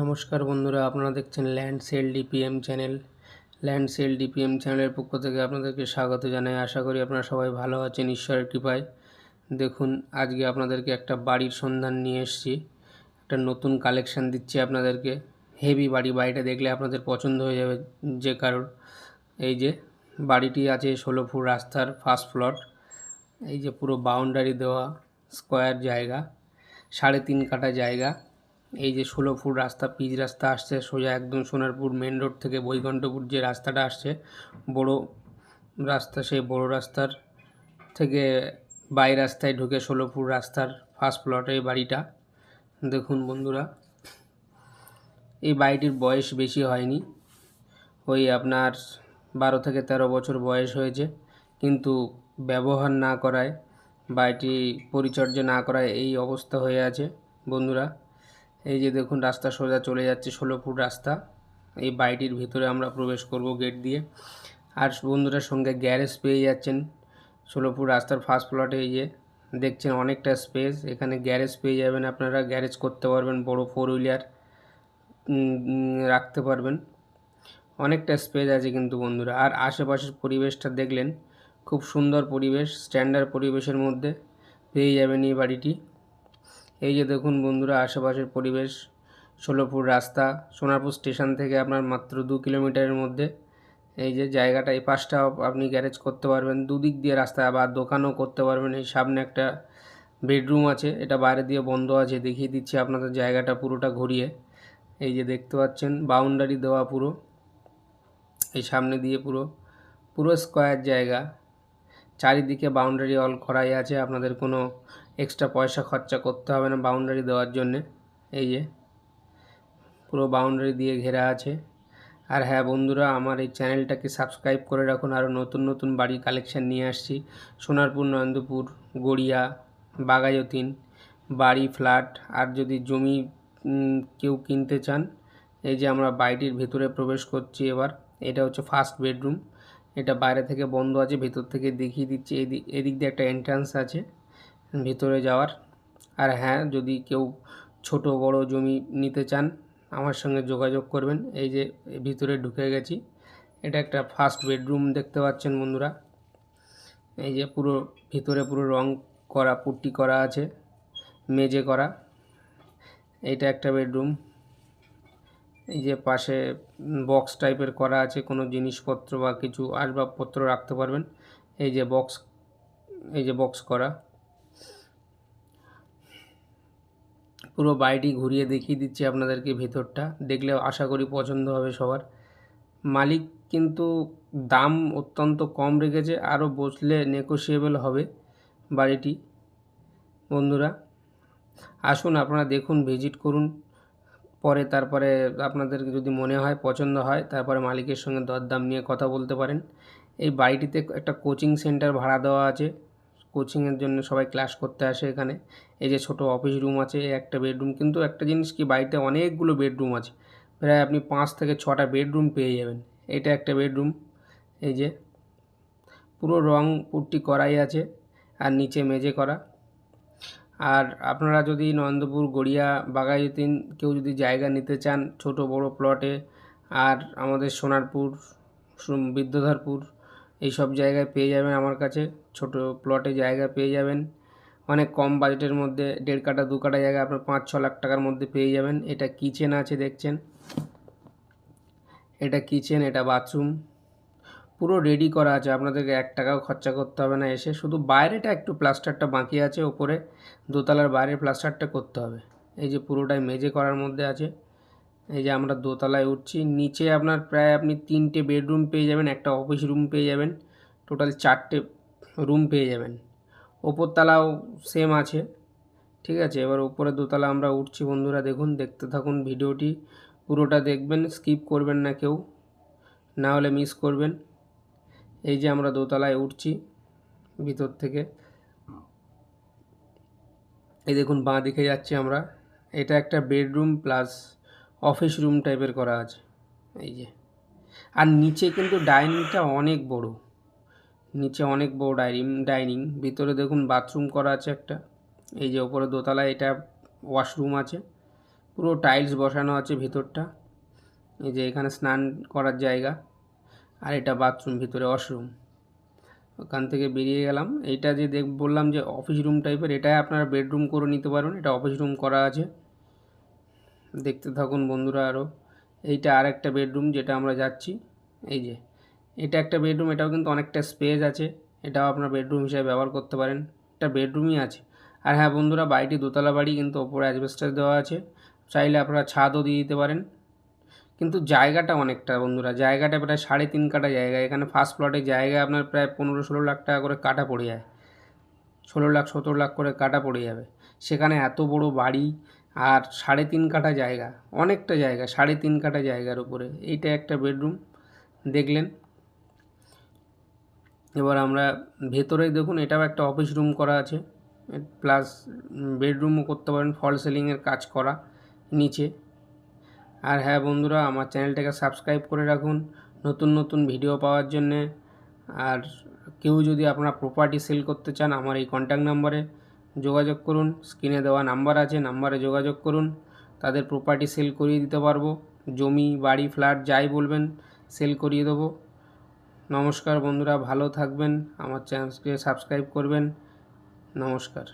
নমস্কার বন্ধুরা, আপনারা দেখছেন land cell DPM channel land cell DPM চ্যানেলের পক্ষ থেকে আপনাদেরকে স্বাগত জানাই। আশা করি আপনারা সবাই ভালো আছেন, ঈশ্বরের কৃপায়। দেখুন, আজকে আপনাদেরকে একটা বাড়ির সন্ধান নিয়ে এসেছি। একটা নতুন কালেকশান দিচ্ছি আপনাদেরকে। হেভি বাড়ি, বাড়িটা দেখলে আপনাদের পছন্দ হয়ে যাবে যে কারোর। এই যে, বাড়িটি আছে ষোলো ফুট রাস্তার ফার্স্ট ফ্লোর এই যে পুরো বাউন্ডারি দেওয়া স্কোয়ার জায়গা, সাড়ে তিন কাঠা জায়গা। এই যে ষোলো ফুট রাস্তা, পিচ রাস্তা আসছে, সোজা একদম সোনারপুর মেন রোড থেকে বৈকণ্ঠপুর যে রাস্তাটা আসছে, বড় রাস্তা সেই বড় রাস্তার থেকে বাই রাস্তায় ঢুকে ষোলো ফুট রাস্তার ফার্স্ট প্লটে বাড়িটা। দেখুন বন্ধুরা, এই বাড়িটির বয়স বেশি হয়নি, ওই আপনার বারো থেকে তেরো বছর বয়স হয়েছে, কিন্তু ব্যবহার না করায়, বাড়িটি পরিচর্যা না করায় এই অবস্থা হয়ে আছে। বন্ধুরা এই যে দেখুন, রাস্তা সোজা চলে যাচ্ছে, ষোলো ফুট রাস্তা। এই বাড়িটির ভিতরে আমরা প্রবেশ করব গেট দিয়ে। আর বন্ধুরা, সঙ্গে গ্যারেজ পেয়ে যাচ্ছেন। ষোলো ফুট রাস্তার ফার্স্ট প্লটে এই যে দেখছেন, অনেকটা স্পেস এখানে গ্যারেজ পেয়ে যাবেন আপনারা গ্যারেজ করতে পারবেন, বড় ফোর হুইলার রাখতে পারবেন। অনেকটা স্পেস আছে কিন্তু বন্ধুরা। আর আশেপাশের পরিবেশটা দেখলেন, খুব সুন্দর পরিবেশ স্ট্যান্ডার্ড পরিবেশের মধ্যে পেয়ে যাবেন এই বাড়িটি। এই যে দেখুন বন্ধুরা, আশেপাশের পরিবেশ ষোলোপুর রাস্তা, সোনারপুর স্টেশন থেকে আপনার মাত্র দু কিলোমিটারের মধ্যে। এই যে জায়গাটা, এই পাশটা আপনি গ্যারেজ করতে পারবেন। দুদিক দিয়ে রাস্তা, আবার দোকানও করতে পারবেন। এই সামনে একটা বেডরুম আছে, এটা বাইরে দিয়ে বন্ধ আছে, দেখিয়ে দিচ্ছি আপনাদের জায়গাটা পুরোটা ঘুরিয়ে। এই যে দেখতে পাচ্ছেন, বাউন্ডারি দেওয়া পুরো। এই সামনে দিয়ে পুরো পুরো স্কোয়ার জায়গা। চারিদিকে বাউন্ডারি অল করাই আছে, আপনাদের কোনো এক্সট্রা পয়সা খরচা করতে হবে না বাউন্ডারি দেওয়ার জন্যে। এই যে, পুরো বাউন্ডারি দিয়ে ঘেরা আছে। আর হ্যাঁ বন্ধুরা, আমার এই চ্যানেলটাকে সাবস্ক্রাইব করে রাখুন। আরও নতুন নতুন বাড়ি কালেকশান নিয়ে আসছি। সোনারপুর, নন্দপুর, গড়িয়া, বাগায়তিন, বাড়ি ফ্ল্যাট আর যদি জমি কেউ কিনতে চান, এই যে আমরা বাড়িটির ভেতরে প্রবেশ করছি এবার, এটা হচ্ছে ফার্স্ট বেডরুম এটা বাইরে থেকে বন্ধ আছে, ভেতর থেকে দেখিয়ে দিচ্ছে এদিক এদিক দিয়ে একটা এন্ট্রান্স আছে, ভিতরে যাওয়ার। আর হ্যাঁ যদি কেউ ছোট বড় জমি নিতে চান, আমার সঙ্গে যোগাযোগ করবেন। এই যে ভিতরে ঢুকে গেছি, এটা একটা ফার্স্ট বেডরুম দেখতে পাচ্ছেন বন্ধুরা। এই যে পুরো, ভিতরে পুরো রং করা, পুট্টি করা আছে, মেজে করা। এইটা একটা বেডরুম এই যে পাশে বক্স টাইপের করা আছে, কোনো জিনিসপত্র বা কিছু আসবাবপত্র রাখতে পারবেন। এই যে বক্স এই যে বক্স করা। পুরো বাড়িটি ঘুরিয়ে দেখিয়ে দিচ্ছি আপনাদেরকে ভেতরটা। দেখলে আশা করি পছন্দ হবে সবার। মালিক কিন্তু দাম অত্যন্ত কম রেখেছে, আরও বসলে নেগোসিয়েবল হবে বাড়িটি। বন্ধুরা, আসুন আপনারা দেখুন ভিজিট করুন। পরে তারপরে আপনাদের যদি মনে হয়, পছন্দ হয়, তারপরে মালিকের সঙ্গে দরদাম নিয়ে কথা বলতে পারেন। এই বাড়িটিতে একটা কোচিং সেন্টার ভাড়া দেওয়া আছে। কোচিংয়ের জন্য সবাই ক্লাস করতে আসে এখানে। এই যে ছোট অফিস রুম আছে একটা বেডরুম। কিন্তু একটা জিনিস কি, বাড়িতে অনেকগুলো বেডরুম আছে। প্রায় আপনি পাঁচ থেকে ছটা বেডরুম পেয়ে যাবেন। এটা একটা বেডরুম। এই যে পুরো রং পুট্টি করাই আছে, আর নিচে মেজে করা। আর আপনারা যদি নন্দপুর, গড়িয়া বাগাইতিন কেউ যদি জায়গা নিতে চান ছোট বড় প্লটে আর আমাদের সোনারপুর বিদ্যাধরপুর, এইসব জায়গায় পেয়ে যাবেন আমার কাছে। ছোট প্লটে জায়গা পেয়ে যাবেন। অনেক কম বাজেটের মধ্যে দেড় কাটা দু কাটা জায়গা আপনার পাঁচ, ছ লাখ টাকার মধ্যে পেয়ে যাবেন। এটা কিচেন আছে দেখছেন। এটা কিচেন এটা বাথরুম পুরো রেডি করা আছে। আপনাদেরকে এক টাকাও খরচা করতে হবে না এসে। শুধু বাইরেটা একটু প্লাস্টারটা বাকি আছে ওপরে। দোতলার বাইরে প্লাস্টারটা করতে হবে। এই যে পুরোটাই মেজে করার মধ্যে আছে। এই যে আমরা দোতলায় উঠছি। নিচে আপনার প্রায় আপনি তিনটে বেডরুম পেয়ে যাবেন, একটা অফিস রুম পেয়ে যাবেন। টোটাল চারটে রুম পেয়ে যাবেন। ওপরতলাও সেম আছে। ঠিক আছে? এবার উপরে দোতলা আমরা উঠছি বন্ধুরা, দেখুন, দেখতে থাকুন ভিডিওটি। পুরোটা দেখবেন স্কিপ করবেন না কেউ। না হলে মিস করবেন। এই যে আমরা দোতলায় উঠছি, ভিতর থেকে। এই দেখুন, বাঁ দিকে যাচ্ছি আমরা। এটা একটা বেডরুম প্লাস অফিস রুম টাইপের করা আছে। এই যে। আর নিচে কিন্তু ডাইনিংটা অনেক বড়। নিচে অনেক বড় ডাইনিং ডাইনিং। ভিতরে দেখুন, বাথরুম করা আছে একটা। এই যে ওপরে দোতলায় এটা ওয়াশরুম আছে। পুরো টাইলস বসানো আছে ভিতরটা। এই যে এখানে স্নান করার জায়গা। আর এটা বাথরুম ভিতরে ওয়াশরুম ওখান থেকে বেরিয়ে গেলাম। এইটা যে দেখ, বললাম যে অফিস রুম টাইপের এটাই আপনারা বেডরুম করে নিতে পারবেন। এটা অফিস রুম করা আছে। দেখতে থাকুন বন্ধুরা আরও এইটা আর একটা বেডরুম যেটা আমরা যাচ্ছি। এই যে, এটা একটা বেডরুম এটাও কিন্তু অনেকটা স্পেস আছে। এটাও আপনার বেডরুম হিসাবে ব্যবহার করতে পারেন। একটা বেডরুমই আছে। আর হ্যাঁ বন্ধুরা, বাড়িটি দোতলা বাড়ি, কিন্তু ওপরে অ্যাজবেস্টার দেওয়া আছে। চাইলে আপনারা ছাদও দিয়ে দিতে পারেন। কিন্তু জায়গাটা অনেকটা বন্ধুরা, জায়গাটা প্রায় সাড়ে তিন কাটা জায়গা। এখানে ফার্স্ট প্লটে জায়গায় আপনার প্রায় পনেরো ষোলো লাখ টাকা করে কাটা পড়ে যায়। ষোলো লাখ, সতেরো লাখ করে কাটা পড়ে যাবে। সেখানে এত বড় বাড়ি আর সাড়ে তিন কাটা জায়গা, অনেকটা জায়গা, সাড়ে তিন কাটা জায়গার উপরে। এইটা একটা বেডরুম দেখলেন। এবার আমরা ভেতরে দেখুন, এটাও একটা অফিস রুম করা আছে। প্লাস বেডরুমও করতে পারেন ফল সিলিংয়ের কাজ করা, নিচে। আর হ্যাঁ বন্ধুরা, আমার চ্যানেলটাকে সাবস্ক্রাইব করে রাখুন নতুন নতুন ভিডিও পাওয়ার জন্যে। আর কেউ যদি আপনারা প্রপার্টি সেল করতে চান আমার এই কন্ট্যাক্ট নাম্বারে যোগাযোগ করুন। স্ক্রিনে দেওয়া নাম্বার আছে নাম্বারে যোগাযোগ করুন। তাদের প্রপার্টি সেল করিয়ে দিতে পারব। জমি, বাড়ি ফ্ল্যাট যাই বলবেন সেল করিয়ে দেবো। নমস্কার বন্ধুরা, ভালো থাকবেন। আমার চ্যানেলকে সাবস্ক্রাইব করবেন। নমস্কার।